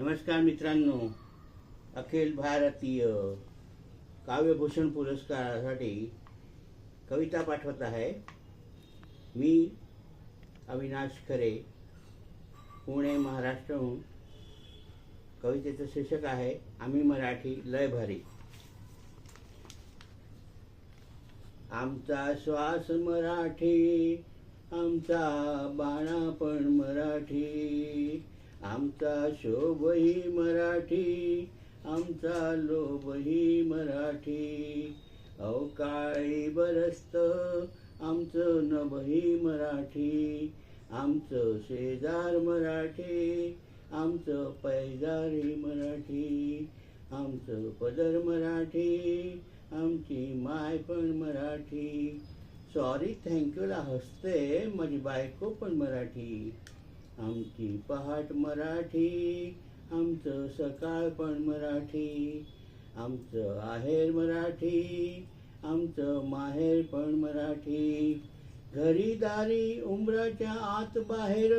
नमस्कार मित्रांनो. अखिल भारतीय काव्यभूषण पुरस्कारासाठी कविता पाठवत आहे. मी अविनाश खरे पुणे महाराष्ट्रहून. कवितेचं शीर्षक आहे आम्ही मराठी लय भारी. आमचा श्वास मराठी आमचा बाणा पण मराठी. आमचा शोभही मराठी आमचा लोभही मराठी. अवकाळी बरसत आमचं नभही मराठी. आमचं शेजार मराठी आमचं पैजारी मराठी. आमचं पदर मराठी आमची माय पण मराठी. सॉरी थँक्यूला हसते माझी बायको पण मराठी. आमची पहाट मराठी आमचं सकाळ पण मराठी आमचं आहेर मराठी आमचं माहेर पण मराठी. घरी दारी उंबराच्या आत बाहेर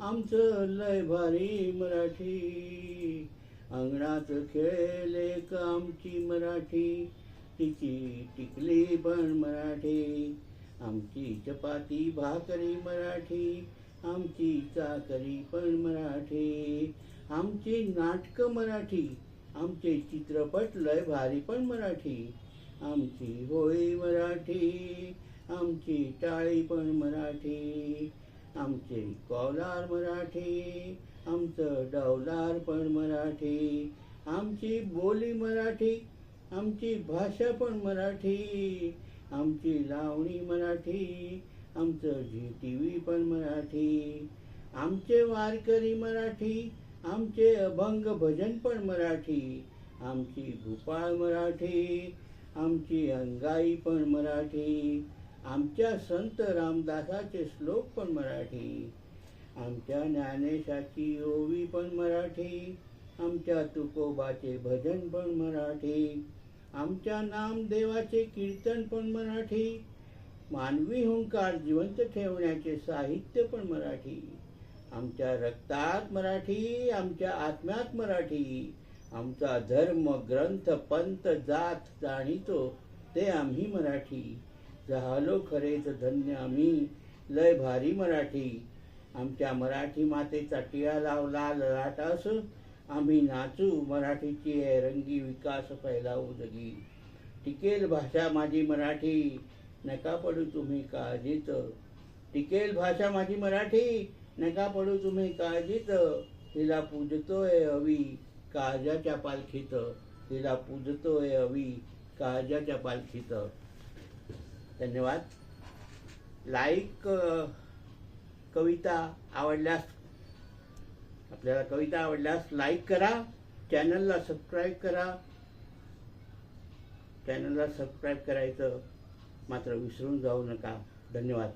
आमचं लय भारी मराठी. अंगणात खेळले का आमची मराठी तिची टिकली पण मराठी. आमची चपाती भाकरी मराठी आमची चाकरी पण मराठी. आमची नाटकं मराठी. आमचे चित्रपट लय भारी पण मराठी. आमची होळी मराठी. आमची टाळी पण मराठी. आमचे कौलार मराठी. आमचं डौलार पण मराठी. आमची बोली मराठी. आमची भाषा पण मराठी. आमची लावणी मराठी. आमचं झी टी व्ही पण मराठी आमचे वारकरी मराठी आमचे अभंग भजन पण मराठी आमची भूपाळ मराठी आमची अंगाई पण मराठी आमच्या संत रामदासाचे श्लोक पण मराठी आमच्या ज्ञानेशाची ओवी पण मराठी आमच्या तुकोबाचे भजन पण मराठी आमच्या नामदेवाचे कीर्तन पण मराठी मानवी हुंकार जिवंत ठेवण्याचे साहित्य पण मराठी. आमच्या रक्तात मराठी आमच्या आत्म्यात मराठी. आमचा धर्म ग्रंथ पंथ जात जाणीतो ते आम्ही मराठी. झालो खरेच धन्य आम्ही लय भारी मराठी. आमच्या मराठी मातेचा टिळा लावला ललाटास आम्ही नाचू मराठीची रंगी विकास फैलावू जगी. टिकेल भाषा माझी मराठी नका पडू तुम्ही काळजीत. टिकेल भाषा माझी मराठी नका पडू तुम्ही काळजीत. तिला पूजतोय अवी काळजाच्या पालखीत. तिला पूजतोय अवी काळजाच्या पालखीत. धन्यवाद. लाईक कविता आवडल्यास आपल्याला कविता आवडल्यास लाईक करा. चॅनलला सबस्क्राईब करा. चॅनलला सबस्क्राईब करायचं. मात्र विसरून जाऊ नका. धन्यवाद.